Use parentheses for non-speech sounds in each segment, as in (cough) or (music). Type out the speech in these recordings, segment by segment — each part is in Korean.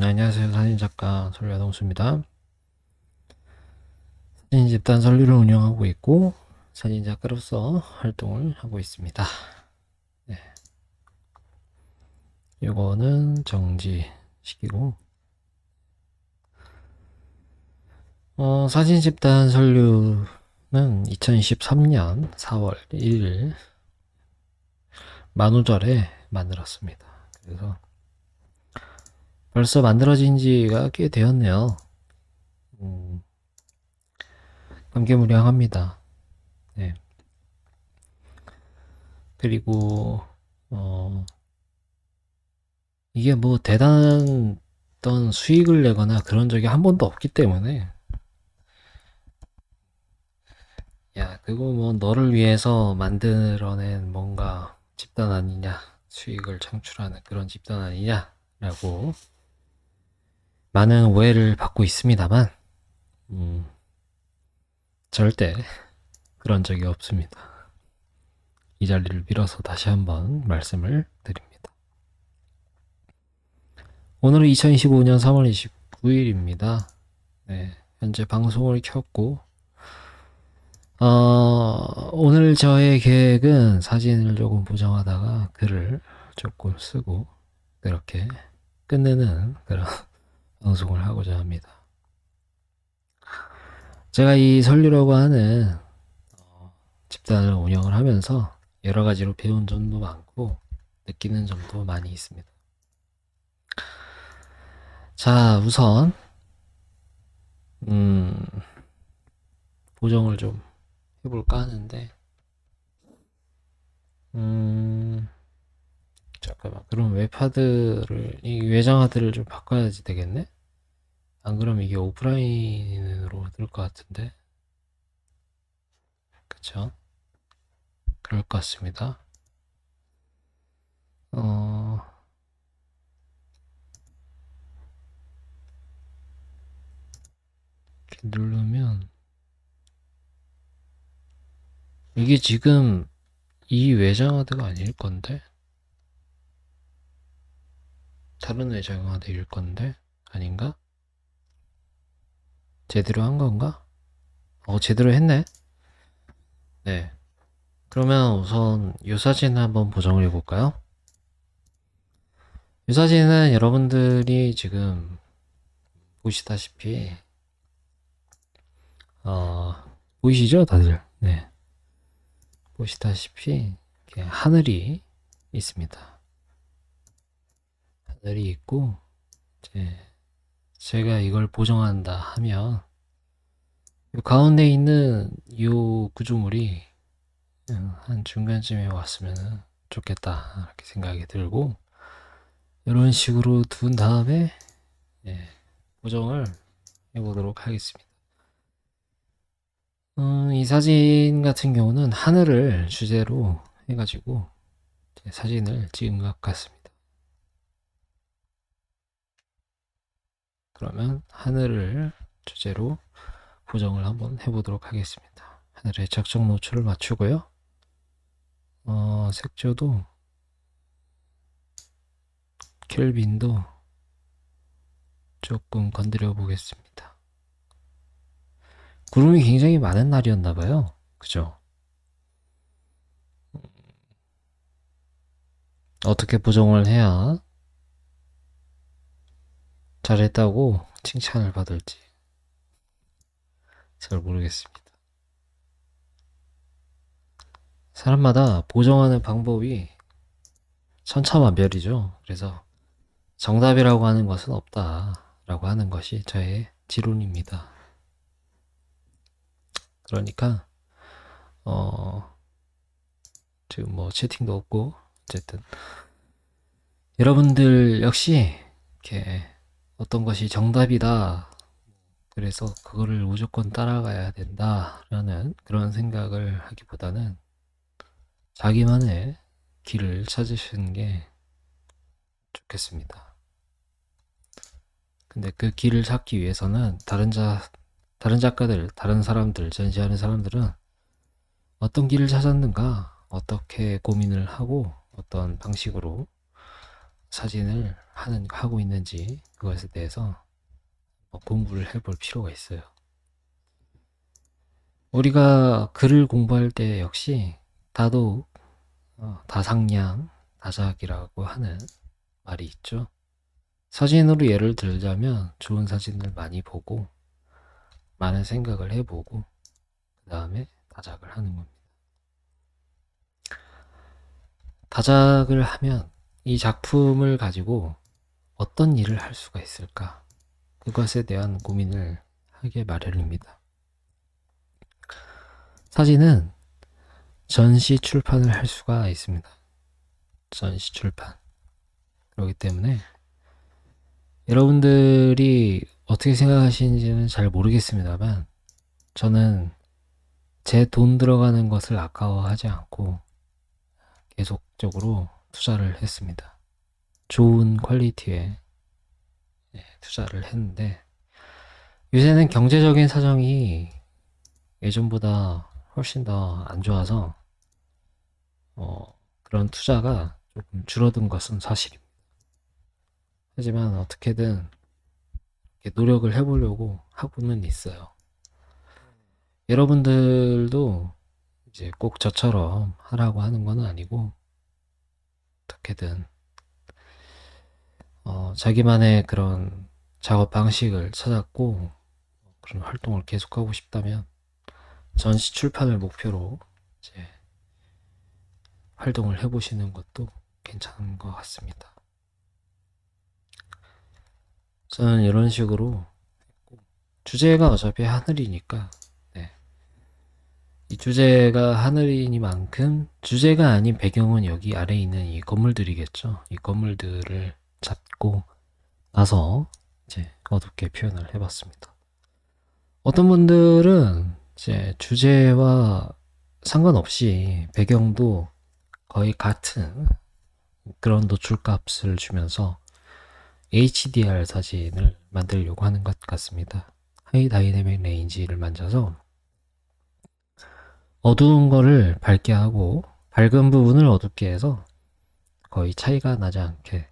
네, 안녕하세요. 사진작가 설야동수입니다. 사진 집단 설류를 운영하고 있고 사진작가로서 활동을 하고 있습니다. 네. 요거는 정지시키고 어, 사진 집단 설류는 2023년 4월 1일 만우절에 만들었습니다. 그래서 벌써 만들어진 지가 꽤 되었네요. 음, 감개무량합니다. 네. 그리고, 어, 이게 뭐 대단한 어떤 수익을 내거나 그런 적이 한 번도 없기 때문에, 야, 그거 뭐 너를 위해서 만들어낸 뭔가 집단 아니냐, 수익을 창출하는 그런 집단 아니냐라고 많은 오해를 받고 있습니다만, 음, 절대 그런 적이 없습니다. 이 자리를 빌어서 다시 한번 말씀을 드립니다. 오늘은 2025년 3월 29일입니다. 네, 현재 방송을 켰고, 어, 오늘 저의 계획은 사진을 조금 보정하다가 글을 조금 쓰고, 그렇게 끝내는 그런 방송을 하고자 합니다. 제가 이 설류라고 하는 어, 집단을 운영을 하면서 여러 가지로 배운 점도 많고 느끼는 점도 많이 있습니다. 자, 우선 음, 보정을 좀 해볼까 하는데 음, 잠깐만. 그럼 웹하드를, 이 외장하드를 좀 바꿔야지 되겠네? 안 그러면 이게 오프라인으로 될것 같은데. 그쵸? 그럴 것 같습니다. 어, 이렇게 누르면, 이게 지금 이 외장 하드가 아닐 건데? 다른 외장하드일 건데? 아닌가? 제대로 한 건가? 어, 제대로 했네? 네. 그러면 우선 이 사진 한번 보정을 해볼까요? 이 사진은 여러분들이 지금 보시다시피, 어, 보이시죠? 다들? 네. 보시다시피, 하늘이 있습니다. 하늘이 있고, 이제 제가 이걸 보정한다 하면, 요 가운데 있는 요 구조물이 음, 한 중간쯤에 왔으면 좋겠다 이렇게 생각이 들고 이런 식으로 둔 다음에 예, 보정을 해보도록 하겠습니다. 음, 이 사진 같은 경우는 하늘을 주제로 해가지고 사진을 찍은 것 같습니다. 그러면 하늘을 주제로 보정을 한번 해보도록 하겠습니다. 하늘의 적정 노출을 맞추고요. 어, 색조도 켈빈도 조금 건드려 보겠습니다. 구름이 굉장히 많은 날이었나 봐요. 그죠? 어떻게 보정을 해야 잘했다고 칭찬을 받을지 잘 모르겠습니다. 사람마다 보정하는 방법이 천차만별이죠. 그래서 정답이라고 하는 것은 없다라고 하는 것이 저의 지론입니다. 그러니까 어 지금 뭐 채팅도 없고 어쨌든 여러분들 역시 이렇게 어떤 것이 정답이다 그래서 그거를 무조건 따라가야 된다라는 그런 생각을 하기보다는 자기만의 길을 찾으시는 게 좋겠습니다. 근데 그 길을 찾기 위해서는 다른 자, 다른 작가들, 다른 사람들, 전시하는 사람들은 어떤 길을 찾았는가, 어떻게 고민을 하고 어떤 방식으로 사진을 하는 하고 있는지 그것에 대해서 뭐 공부를 해볼 필요가 있어요. 우리가 글을 공부할 때 역시 다도 어, 다상량 다작이라고 하는 말이 있죠. 사진으로 예를 들자면 좋은 사진을 많이 보고 많은 생각을 해보고 그 다음에 다작을 하는 겁니다. 다작을 하면 이 작품을 가지고 어떤 일을 할 수가 있을까? 그것에 대한 고민을 하게 마련입니다. 사진은 전시 출판을 할 수가 있습니다. 전시 출판. 그렇기 때문에 여러분들이 어떻게 생각하시는지는 잘 모르겠습니다만 저는 제 돈 들어가는 것을 아까워하지 않고 계속적으로 투자를 했습니다. 좋은 퀄리티의 예, 투자를 했는데 요새는 경제적인 사정이 예전보다 훨씬 더 안 좋아서 어, 그런 투자가 조금 줄어든 것은 사실입니다. 하지만 어떻게든 노력을 해보려고 하고는 있어요. 여러분들도 이제 꼭 저처럼 하라고 하는 건 아니고 어떻게든 어, 자기만의 그런 작업 방식을 찾았고 그런 활동을 계속하고 싶다면 전시 출판을 목표로 이제 활동을 해보시는 것도 괜찮은 것 같습니다. 저는 이런 식으로 주제가 어차피 하늘이니까 네. 이 주제가 하늘이니만큼 주제가 아닌 배경은 여기 아래에 있는 이 건물들이겠죠. 이 건물들을 잡고 나서 이제 어둡게 표현을 해봤습니다. 어떤 분들은 이제 주제와 상관없이 배경도 거의 같은 그런 노출값을 주면서 HDR 사진을 만들려고 하는 것 같습니다. 하이 다이내믹 레인지를 만져서 어두운 거를 밝게 하고 밝은 부분을 어둡게 해서 거의 차이가 나지 않게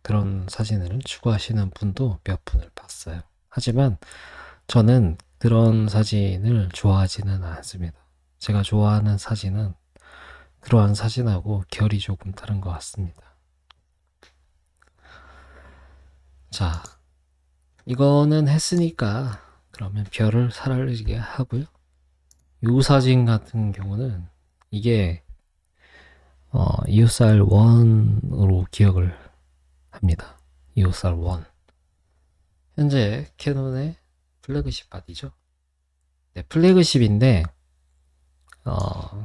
그런 사진을 추구하시는 분도 몇 분을 봤어요. 하지만 저는 그런 사진을 좋아하지는 않습니다. 제가 좋아하는 사진은 그러한 사진하고 결이 조금 다른 것 같습니다. 자, 이거는 했으니까 그러면 별을 사라지게 하고요. 요 사진 같은 경우는 이게 어, EOSR 1으로 기억을 합니다. EOSR 1. 현재 캐논의 플래그십 바디죠. 네, 플래그십인데 어,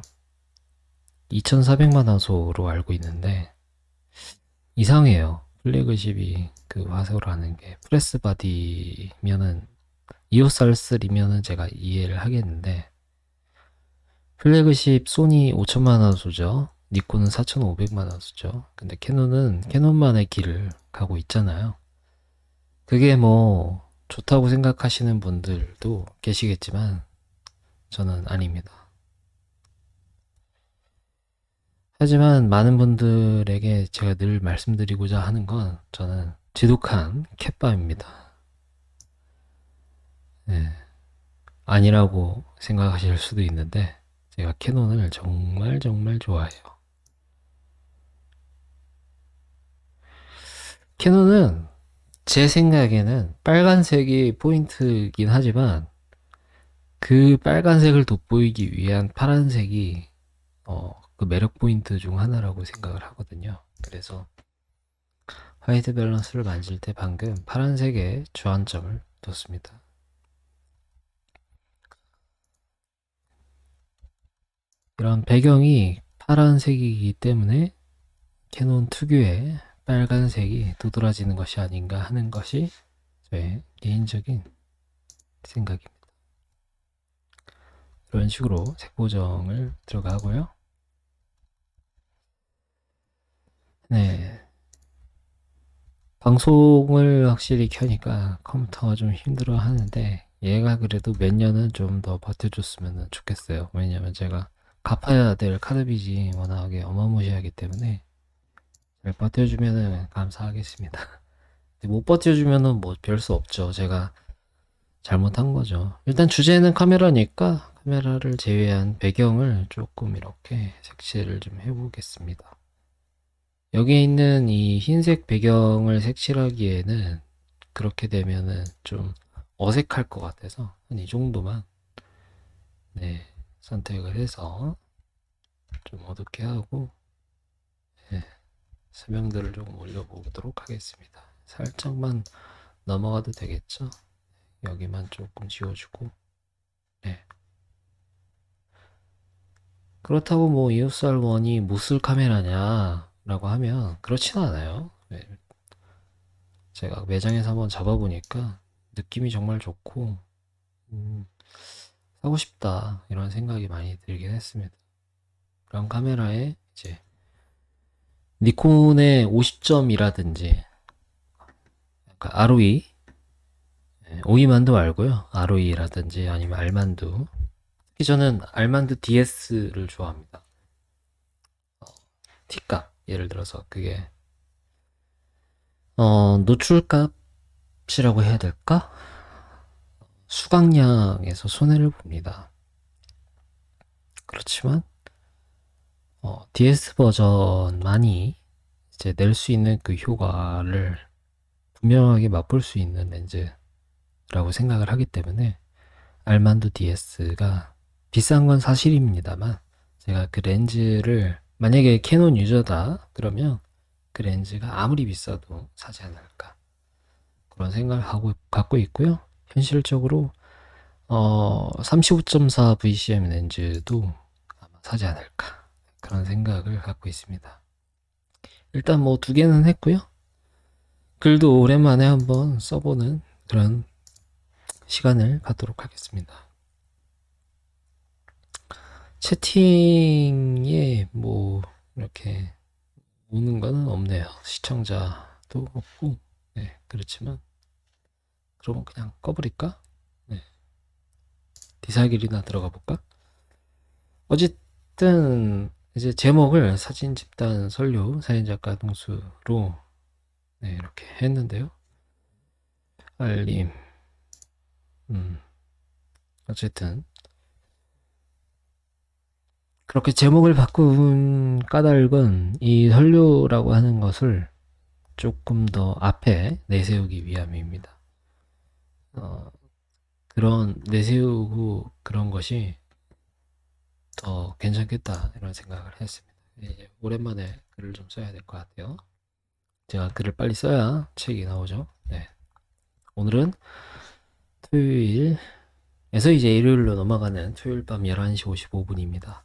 2,400만 화소로 알고 있는데 이상해요. 플래그십이 그 화소라는 게 프레스 바디면은 EOSR 3면은 제가 이해를 하겠는데 플래그십 소니 5천만 화소죠. 니콘은 4,500만 화소죠. 근데 캐논은 캐논만의 길을 가고 있잖아요. 그게 뭐 좋다고 생각하시는 분들도 계시겠지만 저는 아닙니다. 하지만 많은 분들에게 제가 늘 말씀드리고자 하는 건 저는 지독한 캣밤입니다. 네. 아니라고 생각하실 수도 있는데 제가 캐논을 정말 정말 좋아해요. 캐논은 제 생각에는 빨간색이 포인트이긴 하지만 그 빨간색을 돋보이기 위한 파란색이 어, 그 매력 포인트 중 하나라고 생각을 하거든요. 그래서 화이트 밸런스를 만질 때 방금 파란색에 주안점을 뒀습니다. 이런 배경이 파란색이기 때문에 캐논 특유의 빨간색이 도드라지는 것이 아닌가 하는 것이 저의 개인적인 생각입니다. 이런 식으로 색 보정을 들어가고요. 네. 방송을 확실히 켜니까 컴퓨터가 좀 힘들어 하는데 얘가 그래도 몇 년은 좀 더 버텨줬으면 좋겠어요. 왜냐면 제가 갚아야 될 카드 빚이 워낙에 어마무시하기 때문에 네, 버텨주면은 감사하겠습니다. (laughs) 못 버텨주면은 뭐 별 수 없죠. 제가 잘못한 거죠. 일단 주제는 카메라니까 카메라를 제외한 배경을 조금 이렇게 색칠을 좀 해보겠습니다. 여기에 있는 이 흰색 배경을 색칠하기에는 그렇게 되면은 좀 어색할 것 같아서 한 이 정도만 네, 선택을 해서 좀 어둡게 하고 네, 설명들을 조금 올려보도록 하겠습니다. 살짝만 넘어가도 되겠죠? 여기만 조금 지워주고 네. 그렇다고 뭐 EOS-R1이 무술 카메라냐 라고 하면 그렇진 않아요. 네. 제가 매장에서 한번 잡아보니까 느낌이 정말 좋고 음, 사고 싶다 이런 생각이 많이 들긴 했습니다. 그런 카메라에 이제 니콘의 50점이라든지 그러니까 ROE 예, 오이만두 말고요. ROE라든지 아니면 알만두 특히 저는 알만두 DS를 좋아합니다. 어, T값 예를 들어서 그게 어, 노출값이라고 해야 될까? 수강량에서 손해를 봅니다. 그렇지만 어, DS 버전만이 이제 낼 수 있는 그 효과를 분명하게 맛볼 수 있는 렌즈라고 생각을 하기 때문에 알만두 DS가 비싼 건 사실입니다만 제가 그 렌즈를 만약에 캐논 유저다 그러면 그 렌즈가 아무리 비싸도 사지 않을까 그런 생각을 하고 갖고 있고요. 현실적으로 어 35.4 VCM 렌즈도 아마 사지 않을까 그런 생각을 갖고 있습니다. 일단 뭐 두 개는 했고요. 글도 오랜만에 한번 써보는 그런 시간을 갖도록 하겠습니다. 채팅에 뭐 이렇게 오는 거는 없네요. 시청자도 없고, 네, 그렇지만 그러면 그냥 꺼버릴까? 네. 디사길이나 들어가 볼까? 어쨌든 이제 제목을 사진 집단 설료 사진 작가 동수로 네, 이렇게 했는데요. 알림. 음. 어쨌든 그렇게 제목을 바꾼 까닭은 이 설료라고 하는 것을 조금 더 앞에 내세우기 위함입니다. 어, 그런 내세우고 그런 것이 더 괜찮겠다 이런 생각을 했습니다. 이제 오랜만에 글을 좀 써야 될 것 같아요. 제가 글을 빨리 써야 책이 나오죠. 네. 오늘은 토요일에서 이제 일요일로 넘어가는 토요일 밤 11시 55분입니다.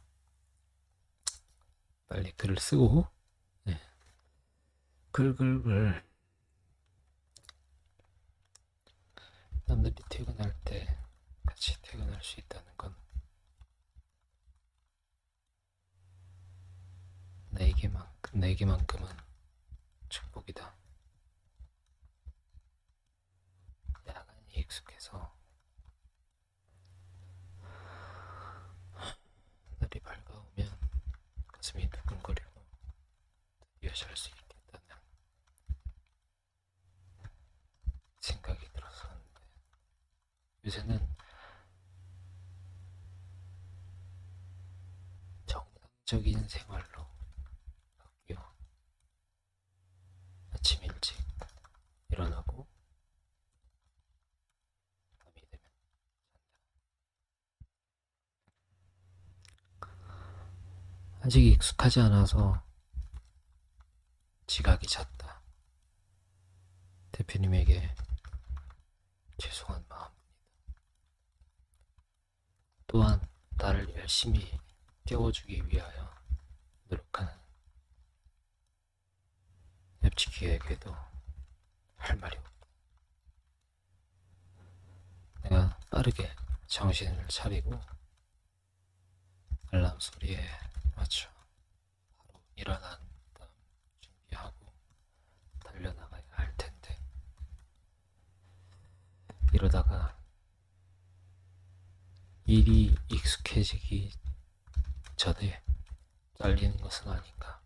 빨리 글을 쓰고 네. 글 글 글 남들이 퇴근할 때 같이 퇴근할 수 있다는 건 내게만 내게만큼은 축복이다. 야간이 익숙해서 하늘이 밝아오면 가슴이 두근거리고 드디어 잘수 있겠다는 생각이 들었었는데 요새는 정상적인 생활로 바뀌어. 아침 일찍 일어나고 밤이 되면 아직 익숙하지 않아서 지각이 잦다. 대표님에게 죄송한 마음입니다. 또한 나를 열심히 깨워주기 위하여 노력하는 옆치기에게도 할 말이 없다. 내가 빠르게 정신을 차리고 알람 소리에 맞춰 바로 일어난 다음 준비하고 달려나가야 할 텐데 이러다가 일이 익숙해지기 전에 잘리는 것은 아닌가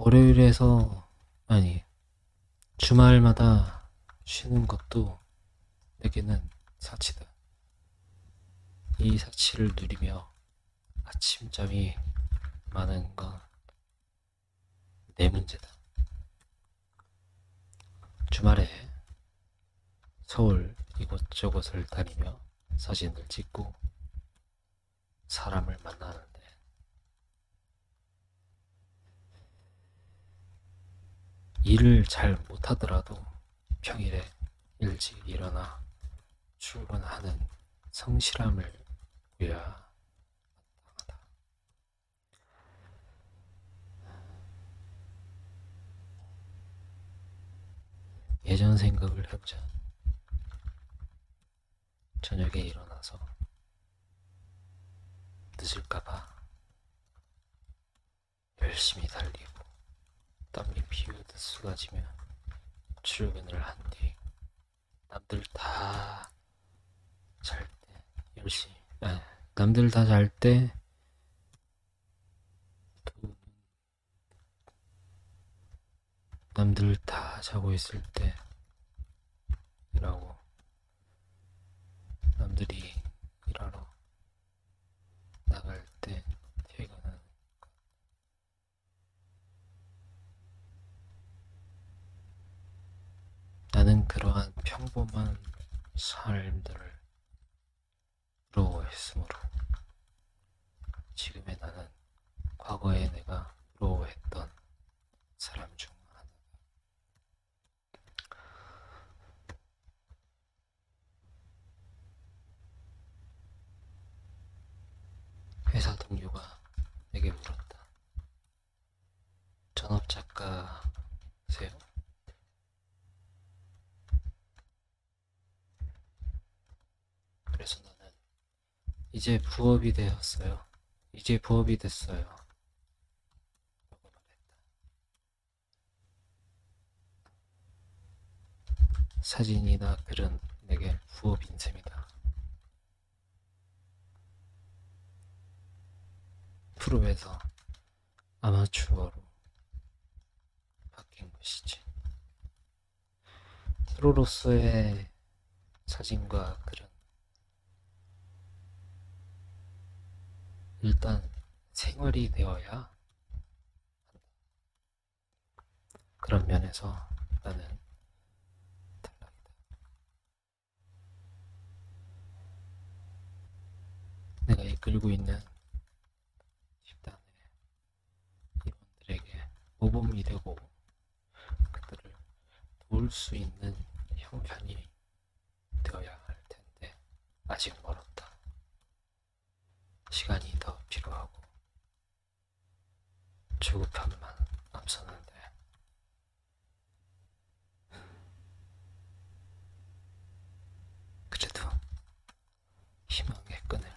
월요일에서, 아니, 주말마다 쉬는 것도 내게는 사치다. 이 사치를 누리며 아침잠이 많은 건 내 문제다. 주말에 서울 이곳저곳을 다니며 사진을 찍고 사람을 만나는데 일을 잘 못하더라도 평일에 일찍 일어나 출근하는 성실함을 보여야 마땅하다. 예전 생각을 해보자. 저녁에 일어나서 늦을까봐 열심히 달리고 땀이 피우듯 쏟아지며 출근을 한 뒤 남들 다 잘때 열심히 아, 남들 다 잘 때 남들 다 자고 있을 때 일하고 남들이 일하러 나갈 때 퇴근하는 나는 그러한 평범한 삶들을 부러워했으므로 지금의 나는 과거에 내가 부러워했던 사람 중 하나. 회사 동료가 내게 물었다. 전업 작가세요? 그래서 나는 이제 부업이 되었어요. 이제 부업이 됐어요. 사진이나 글은 내게 부업인 셈이다. 프로에서 아마추어로 바뀐 것이지. 프로로서의 사진과 글은 일단 생활이 되어야 한다. 그런 면에서 나는 탈락이다. 내가 이끌고 있는 집단의 임원들에게 모범이 되고 그들을 도울 수 있는 형편이 되어야 할 텐데 아직 멀었다. 시간이 더 필요하고 조급함만 앞서는데 그래도 희망의 끈을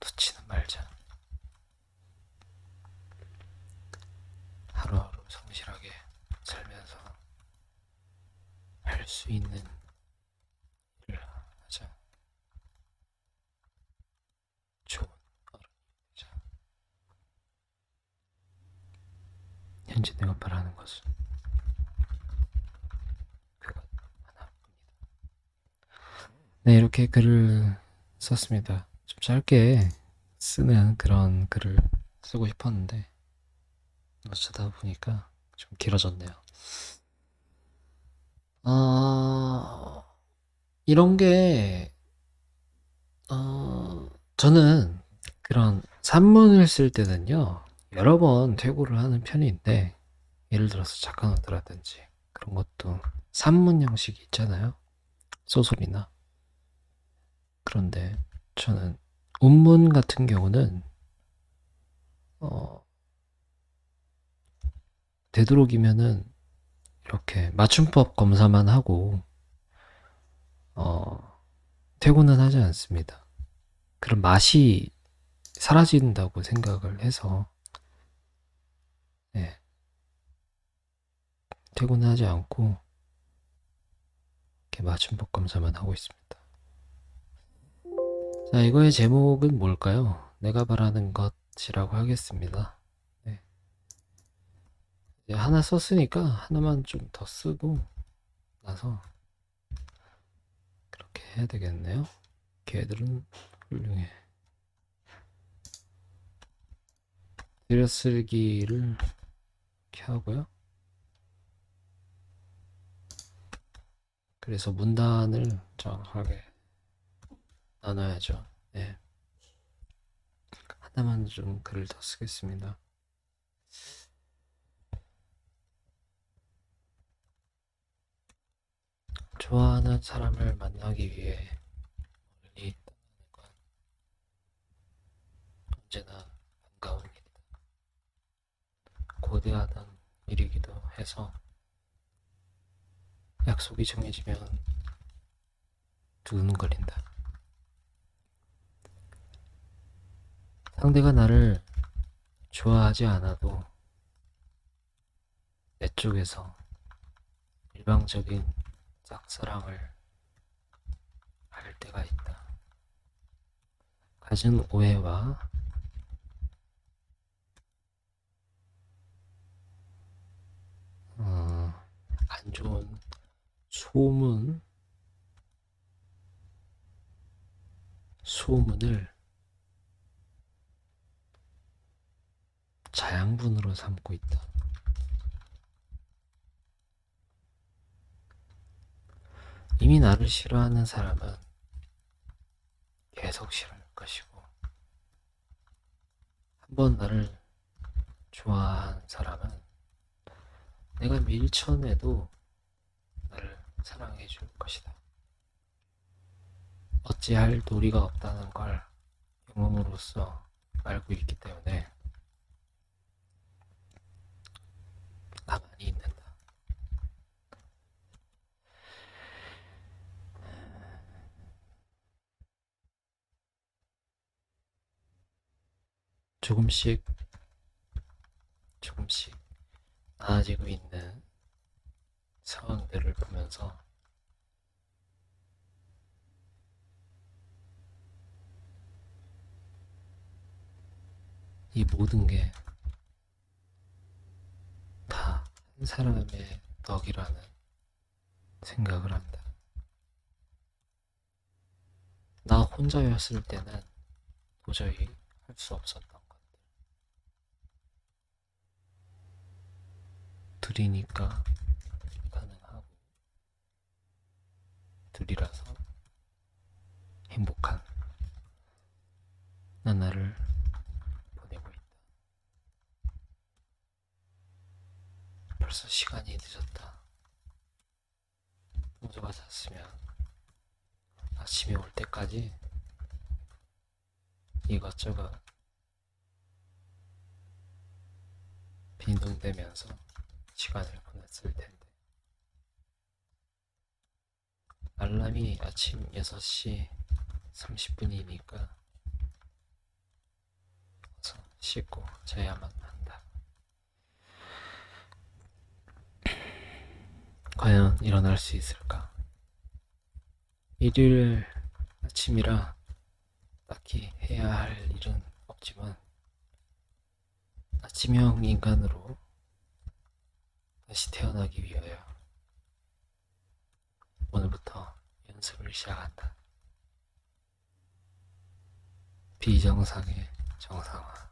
놓지는 말자. 하루하루 성실하게 살면서 할 수 있는 일을 하자. 좋은 어른이 되자. 현재 내가 바라는 것은 그것 하나뿐이다. 네, 이렇게 글을 썼습니다. 좀 짧게 쓰는 그런 글을 쓰고 싶었는데 어쩌다 보니까 좀 길어졌네요. 아, 이런 게, 어, 저는 그런 산문을 쓸 때는요, 여러 번 퇴고를 하는 편인데, 예를 들어서 작가노트라든지 그런 것도 산문 형식이 있잖아요. 소설이나. 그런데 저는 운문 같은 경우는, 어, 되도록이면은 이렇게 맞춤법 검사만 하고, 어, 퇴고는 하지 않습니다. 그런 맛이 사라진다고 생각을 해서, 네. 퇴고는 하지 않고, 이렇게 맞춤법 검사만 하고 있습니다. 자, 이거의 제목은 뭘까요? 내가 바라는 것이라고 하겠습니다. 네. 네, 하나 썼으니까 하나만 좀 더 쓰고 나서 그렇게 해야 되겠네요. 걔들은 훌륭해. 들여쓰기를 이렇게 하고요. 그래서 문단을 정확하게 나눠야죠. 네. 하나만 좀 글을 더 쓰겠습니다. 좋아하는 사람을 만나기 위해 멀리 떠나는 건 언제나 반가운 일이다. 고대하던 일이기도 해서 약속이 정해지면 두근거린다. 상대가 나를 좋아하지 않아도 내 쪽에서 일방적인 짝사랑을 할 때가 있다. 가진 오해와 어, 안 좋은 소문, 소문을 자양분으로 삼고 있다. 이미 나를 싫어하는 사람은 계속 싫어할 것이고, 한번 나를 좋아한 사람은 내가 밀쳐내도 사랑해 줄 것이다. 어찌할 도리가 없다는 걸 경험으로써 알고 있기 때문에 가만히 있는다. 조금씩 조금씩 나아지고 있는 상황들을 보면서 이 모든 게 다 한 사람의 덕이라는 생각을 한다. 나 혼자였을 때는 도저히 할 수 없었던 것들. 둘이니까 가능하고, 둘이라서 행복한 나날을 보내고 있다. 벌써 시간이 늦었다. 모두가 잤으면 아침이 올 때까지 이것저것 빈둥대면서 시간을 보냈을 텐데. 알람이 아침 6시 30분이니까 어서 씻고 자야만 한다. 과연 일어날 수 있을까? 일요일 아침이라 딱히 해야 할 일은 없지만 아침형 인간으로 다시 태어나기 위하여 오늘부터 연습을 시작한다. 비정상의 정상화.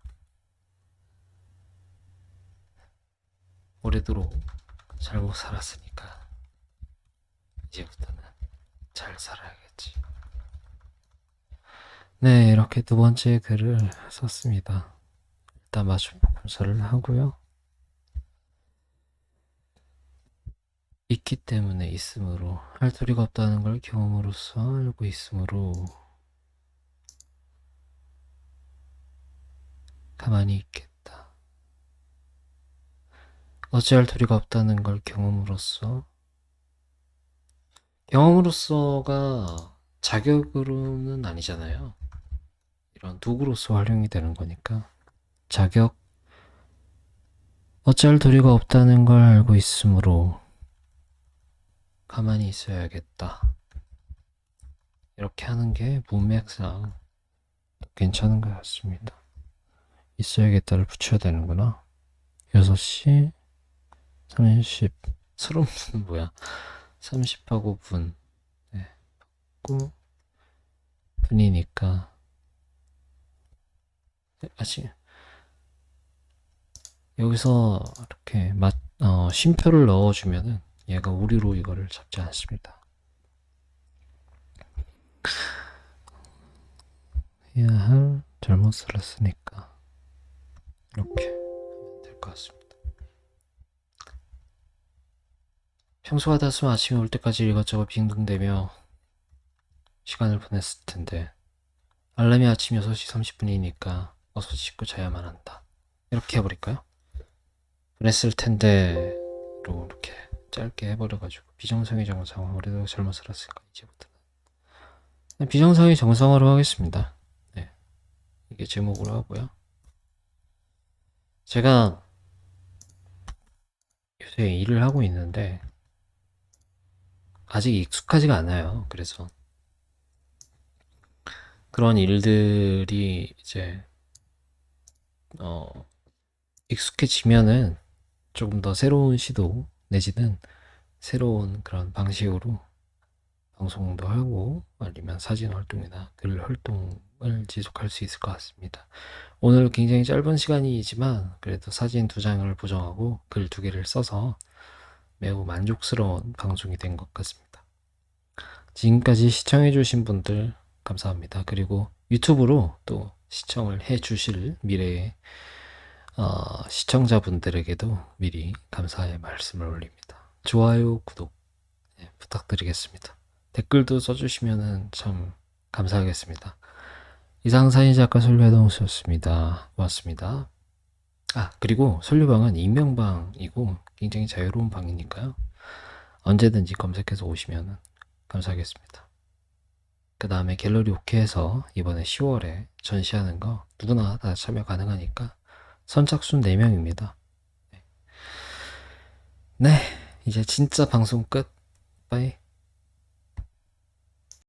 오래도록 잘못 살았으니까 이제부터는 잘 살아야겠지. 네, 이렇게 두 번째 글을 썼습니다. 일단 맞춤 복음서를 하고요. 있기 때문에 있으므로 할 도리가 없다는 걸 경험으로써 알고 있으므로 가만히 있겠다. 어찌할 도리가 없다는 걸 경험으로써 경험으로써가 자격으로는 아니잖아요. 이런 도구로서 활용이 되는 거니까 자격 어찌할 도리가 없다는 걸 알고 있으므로 가만히 있어야겠다. 이렇게 하는 게 문맥상 괜찮은 것 같습니다. 있어야겠다를 붙여야 되는구나. 6시 30 서른 분은 뭐야? 30하고 분. 네. 고 분이니까 네, 아직 여기서 이렇게 맞, 어, 쉼표를 넣어주면은 얘가 우리로 이거를 잡지 않습니다. 해야 할 잘못 쓸었으니까 이렇게 하면 될 것 같습니다. 평소 같았으면 아침에 올 때까지 이것저것 빙등대며 시간을 보냈을 텐데 알람이 아침 6시 30분이니까 어서 씻고 자야만 한다. 이렇게 해버릴까요? 그랬을 텐데 로 이렇게 짧게 해버려가지고 비정상의 정상화 오래도록 잘못 살았으니까 이제부터는 네, 비정상의 정상화로 하겠습니다. 네, 이게 제목으로 하고요. 제가 요새 일을 하고 있는데 아직 익숙하지가 않아요. 그래서 그런 일들이 이제 어 익숙해지면은 조금 더 새로운 시도 내지는 새로운 그런 방식으로 방송도 하고 아니면 사진 활동이나 글 활동을 지속할 수 있을 것 같습니다. 오늘 굉장히 짧은 시간이지만 그래도 사진 두 장을 보정하고 글 두 개를 써서 매우 만족스러운 방송이 된 것 같습니다. 지금까지 시청해주신 분들 감사합니다. 그리고 유튜브로 또 시청을 해 주실 미래의 어, 시청자분들에게도 미리 감사의 말씀을 올립니다. 좋아요, 구독 네, 부탁드리겠습니다. 댓글도 써주시면 참 감사하겠습니다. 이상 사진작가 솔류해동수였습니다. 고맙습니다. 아, 그리고 솔류방은 익명방이고 굉장히 자유로운 방이니까요. 언제든지 검색해서 오시면 감사하겠습니다. 그 다음에 갤러리 오케에서 이번에 10월에 전시하는 거 누구나 다 참여 가능하니까 선착순 4명입니다. 네, 이제 진짜 방송 끝. 빠이.